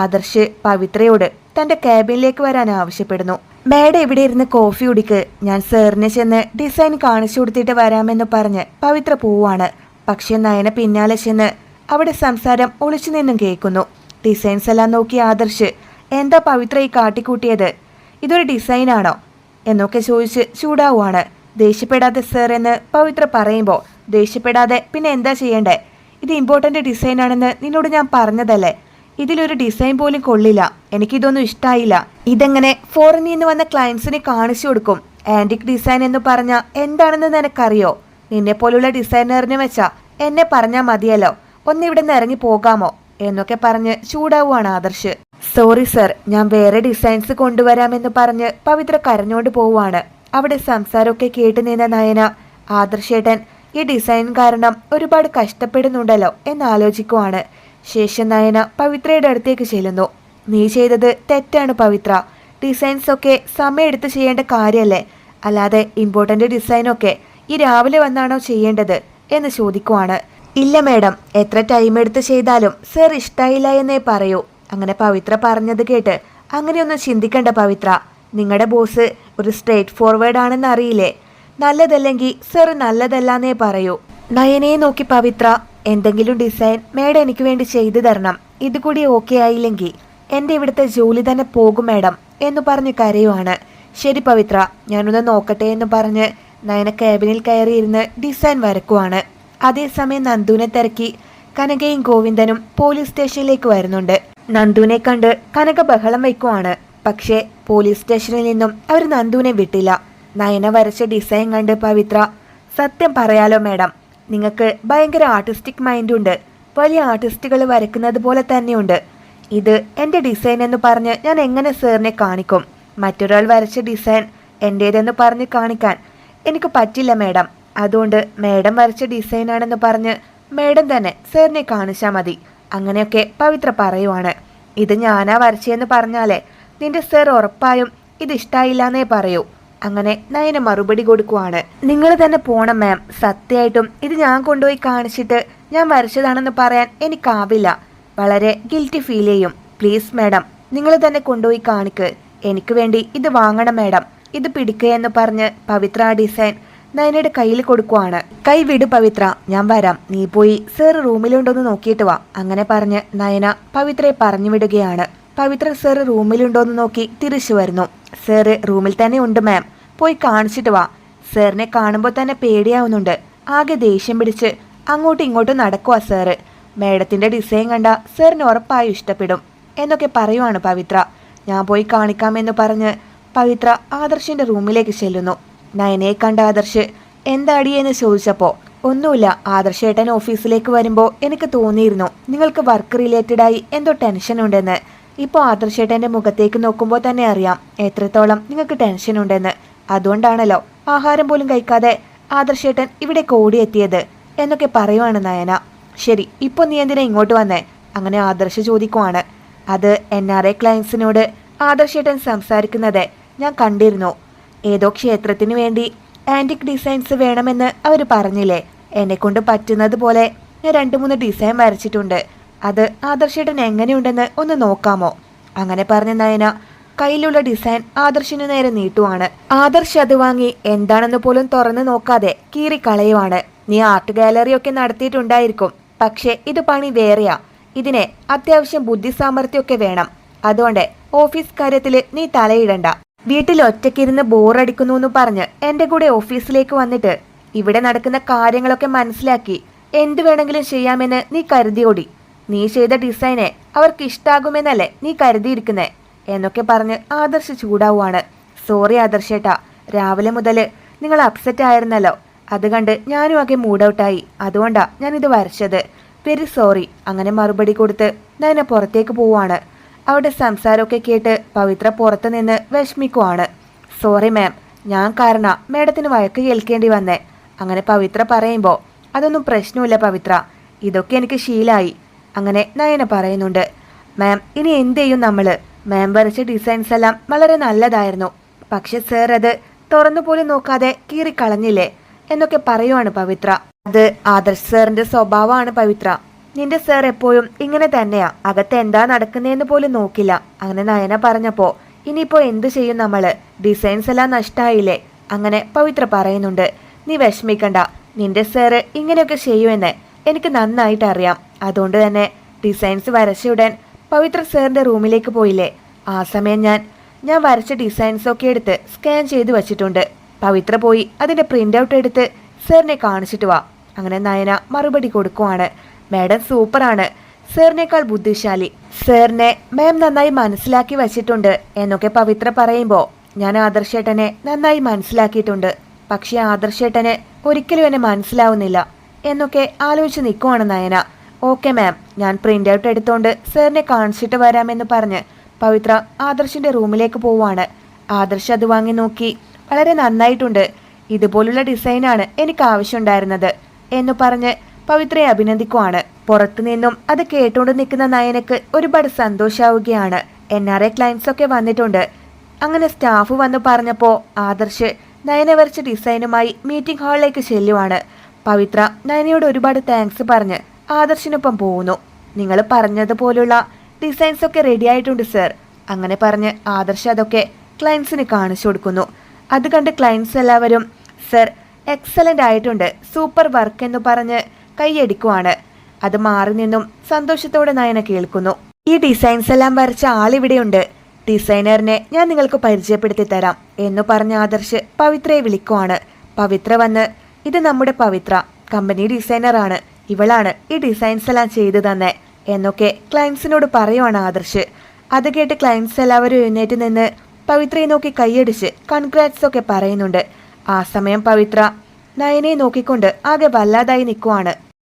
ആദർശ് പവിത്രയോട് തന്റെ ക്യാബിനിലേക്ക് വരാൻ ആവശ്യപ്പെടുന്നു. മേഡം ഇവിടെ ഇരുന്ന് കോഫി കുടിക്ക്. ഞാൻ സാറിന് ചെന്ന് ഡിസൈൻ കാണിച്ചു കൊടുത്തിട്ട് വരാമെന്ന് പറഞ്ഞ് പവിത്ര പോവാണ്. പക്ഷെ നയന പിന്നാലെ ചെന്ന് അവിടെ സംസാരം ഒളിച്ചു നിന്നും കേൾക്കുന്നു. ഡിസൈൻസ് എല്ലാം നോക്കി ആദർശ് എന്താ പവിത്ര ഈ കാട്ടിക്കൂട്ടിയത്? ഇതൊരു ഡിസൈനാണോ എന്നൊക്കെ ചോദിച്ച് ചൂടാവുകയാണ് ദേഷ്യപ്പെടാതെ സർ എന്ന് പവിത്ര പറയുമ്പോൾ ദേഷ്യപ്പെടാതെ പിന്നെ എന്താ ചെയ്യണ്ടേ? ഇത് ഇമ്പോർട്ടന്റ് ഡിസൈനാണെന്ന് നിന്നോട് ഞാൻ പറഞ്ഞതല്ലേ? ഇതിലൊരു ഡിസൈൻ പോലും കൊള്ളില്ല. എനിക്കിതൊന്നും ഇഷ്ടായില്ല. ഇതെങ്ങനെ ഫോറിനിൽ നിന്ന് വന്ന ക്ലയൻസിനെ കാണിച്ചു കൊടുക്കും. ആന്റിക് ഡിസൈൻ എന്ന് പറഞ്ഞാൽ എന്താണെന്ന് നിനക്കറിയോ? നിന്നെ പോലുള്ള ഡിസൈനറിനെ വെച്ചാ എന്നെ പറഞ്ഞാൽ മതിയല്ലോ. ഒന്ന് ഇവിടെ നിന്ന് ഇറങ്ങി പോകാമോ? എന്നൊക്കെ പറഞ്ഞ് ചൂടാവുകയാണ് ആദർശ്. സോറി സർ ഞാൻ വേറെ ഡിസൈൻസ് കൊണ്ടുവരാമെന്ന് പറഞ്ഞ് പവിത്ര കരഞ്ഞോണ്ട് പോവുകയാണ് അവിടെ സംസാരമൊക്കെ കേട്ട് നിന്ന നയന ആദർശേട്ടൻ ഈ ഡിസൈൻ കാരണം ഒരുപാട് കഷ്ടപ്പെടുന്നുണ്ടല്ലോ എന്ന് ആലോചിക്കുവാണ് ശേഷം നയന പവിത്രയുടെ അടുത്തേക്ക് ചെല്ലുന്നു. നീ ചെയ്തത് തെറ്റാണ് പവിത്ര. ഡിസൈൻസ് ഒക്കെ സമയമെടുത്ത് ചെയ്യേണ്ട കാര്യമല്ലേ അല്ലാതെ ഇമ്പോർട്ടന്റ് ഡിസൈനൊക്കെ ഈ രാവിലെ വന്നാണോ ചെയ്യേണ്ടത് എന്ന് ചോദിക്കുവാണ്. ഇല്ല മേഡം എത്ര ടൈം എടുത്ത് ചെയ്താലും സർ ഇഷ്ടായില്ല എന്നേ പറയൂ. അങ്ങനെ പവിത്ര പറഞ്ഞത് കേട്ട് അങ്ങനെയൊന്നും ചിന്തിക്കണ്ട പവിത്ര. നിങ്ങളുടെ ബോസ് ഒരു സ്ട്രേറ്റ് ഫോർവേഡ് ആണെന്ന് അറിയില്ലേ? നല്ലതല്ലെങ്കിൽ സർ നല്ലതല്ലാന്നേ പറയൂ. നയനയെ നോക്കി പവിത്ര എന്തെങ്കിലും ഡിസൈൻ മേഡം എനിക്ക് വേണ്ടി ചെയ്തു തരണം. ഇതുകൂടി ഓക്കെ ആയില്ലെങ്കിൽ എന്റെ ഇവിടുത്തെ ജോലി തന്നെ പോകും മേഡം എന്ന് പറഞ്ഞ് കരയുവാണ്. ശരി പവിത്ര ഞാനൊന്ന് നോക്കട്ടെ എന്ന് പറഞ്ഞ് നയന ക്യാബിനിൽ കയറിയിരുന്ന് ഡിസൈൻ വരക്കുവാണ്. അതേസമയം നന്ദുവിനെ തിരക്കി കനകയും ഗോവിന്ദനും പോലീസ് സ്റ്റേഷനിലേക്ക് വരുന്നുണ്ട്. നന്ദുവിനെ കണ്ട് കനക ബഹളം വയ്ക്കുവാണ്. പക്ഷേ പോലീസ് സ്റ്റേഷനിൽ നിന്നും അവർ നന്ദുവിനെ വിട്ടില്ല. നയന വരച്ച ഡിസൈൻ കണ്ട് പവിത്ര സത്യം പറയാലോ മേഡം നിങ്ങൾക്ക് ഭയങ്കര ആർട്ടിസ്റ്റിക് മൈൻഡ് ഉണ്ട്. വലിയ ആർട്ടിസ്റ്റുകൾ വരയ്ക്കുന്നത് പോലെ തന്നെയുണ്ട് ഇത് എന്റെ ഡിസൈൻ എന്ന് പറഞ്ഞ് ഞാൻ എങ്ങനെ സാറിനെ കാണിക്കും? മറ്റൊരാൾ വരച്ച ഡിസൈൻ എന്റേതെന്ന് പറഞ്ഞ് കാണിക്കാൻ എനിക്ക് പറ്റില്ല മേഡം അതുകൊണ്ട് മേഡം വരച്ച ഡിസൈൻ ആണെന്ന് പറഞ്ഞ് മേഡം തന്നെ സാറിനെ കാണിച്ചാൽ മതി. അങ്ങനെയൊക്കെ പവിത്ര പറയുവാണ്. ഇത് ഞാനാ വരച്ചതെന്ന് പറഞ്ഞാലേ നിന്റെ സാർ ഉറപ്പായും ഇത് ഇഷ്ടായില്ലാന്നേ പറയൂ. അങ്ങനെ നയന മറുപടി കൊടുക്കുവാണ്. നിങ്ങൾ തന്നെ പോണം മാം സത്യമായിട്ടും ഇത് ഞാൻ കൊണ്ടുപോയി കാണിച്ചിട്ട് ഞാൻ വരച്ചതാണെന്ന് പറയാൻ എനിക്കാവില്ല. വളരെ ഗിൽറ്റി ഫീൽ ചെയ്യും. പ്ലീസ് മാഡം നിങ്ങൾ തന്നെ കൊണ്ടുപോയി കാണിക്ക്. എനിക്ക് വേണ്ടി ഇത് വാങ്ങണം മാഡം ഇത് പിടിക്കുക എന്ന് പറഞ്ഞ് പവിത്ര ഡിസൈൻ നയനയുടെ കയ്യിൽ കൊടുക്കുവാണ്. കൈ വിട് പവിത്ര. ഞാൻ വരാം. നീ പോയി സർ റൂമിലുണ്ടോന്ന് നോക്കിയിട്ട് വാ. അങ്ങനെ പറഞ്ഞ് നയന പവിത്രയെ പറഞ്ഞു വിടുകയാണ്. പവിത്ര സർ റൂമിലുണ്ടോന്ന് നോക്കി തിരിച്ചു വരുന്നു. സാറ് റൂമിൽ തന്നെ ഉണ്ട് മാം പോയി കാണിച്ചിട്ട് വാ. സാറിനെ കാണുമ്പോൾ തന്നെ പേടിയാവുന്നുണ്ട്. ആകെ ദേഷ്യം പിടിച്ച് അങ്ങോട്ടും ഇങ്ങോട്ടും നടക്കുക സാറ് മേഡത്തിന്റെ ഡിസൈൻ കണ്ട സാറിന് ഉറപ്പായി ഇഷ്ടപ്പെടും. എന്നൊക്കെ പറയുവാണ് പവിത്ര. ഞാൻ പോയി കാണിക്കാമെന്ന് പറഞ്ഞ് പവിത്ര ആദർശിന്റെ റൂമിലേക്ക് ചെല്ലുന്നു. നയനയെ കണ്ട ആദർശ് എന്താടി ചോദിച്ചപ്പോൾ ഒന്നുമില്ല ആദർശേട്ടൻ ഓഫീസിലേക്ക് വരുമ്പോൾ എനിക്ക് തോന്നിയിരുന്നു. നിങ്ങൾക്ക് വർക്ക് റിലേറ്റഡായി എന്തോ ടെൻഷൻ ഉണ്ടെന്ന്. ഇപ്പോൾ ആദർശേട്ടന്റെ മുഖത്തേക്ക് നോക്കുമ്പോൾ തന്നെ അറിയാം എത്രത്തോളം നിങ്ങൾക്ക് ടെൻഷൻ ഉണ്ടെന്ന്. അതുകൊണ്ടാണല്ലോ ആഹാരം പോലും കഴിക്കാതെ ആദർശേട്ടൻ ഇവിടെ കോടിയെത്തിയത് എന്നൊക്കെ പറയുവാണ് നയന. ശരി ഇപ്പോൾ നീ എന്തിനാ ഇങ്ങോട്ട് വന്നേ? അങ്ങനെ ആദർശ ചോദിക്കുവാണ്. അത് എൻ ആർ ഐ ക്ലയൻസിനോട് ആദർശേട്ടൻ സംസാരിക്കുന്നത് ഞാൻ കണ്ടിരുന്നു. ഏതോ ക്ഷേത്രത്തിന് വേണ്ടി ആന്റിക് ഡിസൈൻസ് വേണമെന്ന് അവർ പറഞ്ഞില്ലേ? എന്നെ കൊണ്ട് പറ്റുന്നത് പോലെ ഞാൻ രണ്ട് മൂന്ന് ഡിസൈൻ വരച്ചിട്ടുണ്ട്. അത് ആദർശേട്ടൻ എങ്ങനെയുണ്ടെന്ന് ഒന്ന് നോക്കാമോ? അങ്ങനെ പറഞ്ഞ നയന കയ്യിലുള്ള ഡിസൈൻ ആദർശിനു നേരെ നീട്ടുവാണ്. ആദർശ് അത് വാങ്ങി എന്താണെന്ന് പോലും തുറന്നു നോക്കാതെ കീറിക്കളയുവാണ് നീ ആർട്ട് ഗാലറി ഒക്കെ നടത്തിയിട്ടുണ്ടായിരിക്കും. പക്ഷേ ഇത് പണി വേറെയാ. ഇതിനെ അത്യാവശ്യം ബുദ്ധി സാമർഥ്യമൊക്കെ വേണം. അതുകൊണ്ട് ഓഫീസ് കാര്യത്തിൽ നീ തലയിടണ്ട. വീട്ടിൽ ഒറ്റയ്ക്കിരുന്ന് ബോറടിക്കുന്നു എന്ന് പറഞ്ഞ് എന്റെ കൂടെ ഓഫീസിലേക്ക് വന്നിട്ട് ഇവിടെ നടക്കുന്ന കാര്യങ്ങളൊക്കെ മനസ്സിലാക്കി എന്ത് വേണമെങ്കിലും ചെയ്യാമെന്ന് നീ കരുതിയോടി. നീ ചെയ്ത ഡിസൈനെ അവർക്ക് ഇഷ്ടാകുമെന്നല്ലേ നീ കരുതിയിരിക്കുന്നേ? എന്നൊക്കെ പറഞ്ഞ് ആദർശ് ചൂടാവുകയാണ് സോറി ആദർശേട്ടാ രാവിലെ മുതൽ നിങ്ങൾ അപ്സെറ്റ് ആയിരുന്നല്ലോ. അത് കണ്ട് ഞാനും ആകെ മൂഡ് ഔട്ടായി അതുകൊണ്ടാ ഞാനിത് വരച്ചത്. വെരി സോറി അങ്ങനെ മറുപടി കൊടുത്ത് നയന പുറത്തേക്ക് പോവാണ് അവിടെ സംസാരമൊക്കെ കേട്ട് പവിത്ര പുറത്തു നിന്ന് വിഷമിക്കുവാണ്. സോറി മാം ഞാൻ കാരണ മാഡത്തിന് വഴക്ക് കേൾക്കേണ്ടി വന്നേ. അങ്ങനെ പവിത്ര പറയുമ്പോൾ അതൊന്നും പ്രശ്നമില്ല പവിത്ര. ഇതൊക്കെ എനിക്ക് ശീലായി. അങ്ങനെ നയന പറയുന്നുണ്ട്. മാം ഇനി എന്ത് ചെയ്യും നമ്മൾ മാം വരച്ച ഡിസൈൻസ് എല്ലാം വളരെ നല്ലതായിരുന്നു. പക്ഷെ സർ അത് തുറന്നു പോലും നോക്കാതെ കീറിക്കളഞ്ഞില്ലേ? എന്നൊക്കെ പറയുവാണ് പവിത്ര. അത് ആദർശ് സാറിന്റെ സ്വഭാവമാണ് പവിത്ര. നിന്റെ സർ എപ്പോഴും ഇങ്ങനെ തന്നെയാ. അകത്ത് എന്താ നടക്കുന്നതെന്ന് പോലും നോക്കില്ല. അങ്ങനെ നയന പറഞ്ഞപ്പോ ഇനിയിപ്പോ എന്ത് ചെയ്യും നമ്മൾ? ഡിസൈൻസ് എല്ലാം നഷ്ടായില്ലേ? അങ്ങനെ പവിത്ര പറയുന്നുണ്ട്. നീ വിഷമിക്കണ്ട. നിന്റെ സാറ് ഇങ്ങനെയൊക്കെ ചെയ്യുമെന്ന്. എനിക്ക് നന്നായിട്ട് അറിയാം. അതുകൊണ്ട് തന്നെ ഡിസൈൻസ് വരച്ചയുടൻ പവിത്ര സാറിന്റെ റൂമിലേക്ക് പോയില്ലേ? ആ സമയം ഞാൻ ഞാൻ വരച്ച ഡിസൈൻസൊക്കെ എടുത്ത് സ്കാൻ ചെയ്ത് വച്ചിട്ടുണ്ട്. പവിത്ര പോയി അതിന്റെ പ്രിന്റ് ഔട്ട് എടുത്ത് സാറിനെ കാണിച്ചിട്ട് വാ. അങ്ങനെ നയന മറുപടി കൊടുക്കുവാണ്. മാഡം സൂപ്പറാണ്. സാറിനേക്കാൾ ബുദ്ധിശാലി. സാറിനെ മാം നന്നായി മനസ്സിലാക്കി വച്ചിട്ടുണ്ട് എന്നൊക്കെ പവിത്ര പറയുമ്പോൾ ഞാൻ ആദർശേട്ടനെ നന്നായി മനസ്സിലാക്കിയിട്ടുണ്ട്. പക്ഷേ ആദർശേട്ടന് ഒരിക്കലും എന്നെ മനസ്സിലാവുന്നില്ല. എന്നൊക്കെ ആലോചിച്ച് നിൽക്കുവാണ് നയന. Okay ma'am. ഞാൻ പ്രിന്റ് ഔട്ട് എടുത്തോണ്ട് സാറിനെ കാണിച്ചിട്ട് വരാമെന്ന് പറഞ്ഞ് പവിത്ര ആദർശിന്റെ റൂമിലേക്ക് പോവാണ്. ആദർശ് അത് വാങ്ങി നോക്കി. വളരെ നന്നായിട്ടുണ്ട്. ഇതുപോലുള്ള ഡിസൈനാണ് എനിക്ക് ആവശ്യമുണ്ടായിരുന്നത് എന്ന് പറഞ്ഞ് പവിത്രയെ അഭിനന്ദിക്കുവാണ്. പുറത്തുനിന്നും അത് കേട്ടുകൊണ്ട് നിൽക്കുന്ന നയനക്ക് ഒരുപാട് സന്തോഷാവുകയാണ്. എൻ ആർ ഐ ക്ലയൻസ് ഒക്കെ വന്നിട്ടുണ്ട്. അങ്ങനെ സ്റ്റാഫ് വന്ന് പറഞ്ഞപ്പോ ആദർശ് നയന വരച്ച ഡിസൈനുമായി മീറ്റിംഗ് ഹാളിലേക്ക് ചെല്ലുവാണ്. പവിത്ര നയനയോട് ഒരുപാട് താങ്ക്സ് പറഞ്ഞ് ആദർശിനൊപ്പം പോകുന്നു നിങ്ങൾ പറഞ്ഞതുപോലുള്ള ഡിസൈൻസ് ഒക്കെ റെഡി ആയിട്ടുണ്ട് സർ അങ്ങനെ പറഞ്ഞ് ആദർശ് അതൊക്കെ ക്ലയൻസിന് കാണിച്ചു കൊടുക്കുന്നു. അത് കണ്ട് ക്ലയൻസ് എല്ലാവരും സർ എക്സലന്റ് ആയിട്ടുണ്ട്. സൂപ്പർ വർക്ക് എന്ന് പറഞ്ഞ് കൈയടിക്കുവാണ്. അത് മാറി നിന്നും സന്തോഷത്തോടെ നയന കേൾക്കുന്നു. ഈ ഡിസൈൻസ് എല്ലാം വരച്ച ആളിവിടെയുണ്ട് ഡിസൈനറിനെ ഞാൻ നിങ്ങൾക്ക് പരിചയപ്പെടുത്തി തരാം എന്ന് പറഞ്ഞ ആദർശ് പവിത്രയെ വിളിക്കുവാണ്. പവിത്ര വന്ന് ഇത് നമ്മുടെ പവിത്ര. കമ്പനി ഡിസൈനറാണ് ഇവളാണ് ഈ ഡിസൈൻസ് എല്ലാം ചെയ്തു തന്നെ. എന്നൊക്കെ ക്ലയൻസിനോട് പറയുവാണ് ആദർശ്. അത് കേട്ട് ക്ലയൻസ് എല്ലാവരും എഴുന്നേറ്റ് നിന്ന് പവിത്രയെ നോക്കി കൈയടിച്ച് കൺഗ്രാറ്റ്സ് ഒക്കെ പറയുന്നുണ്ട്. ആ സമയം പവിത്ര നയനെ നോക്കിക്കൊണ്ട് ആകെ വല്ലാതായി നിൽക്കുവാണ്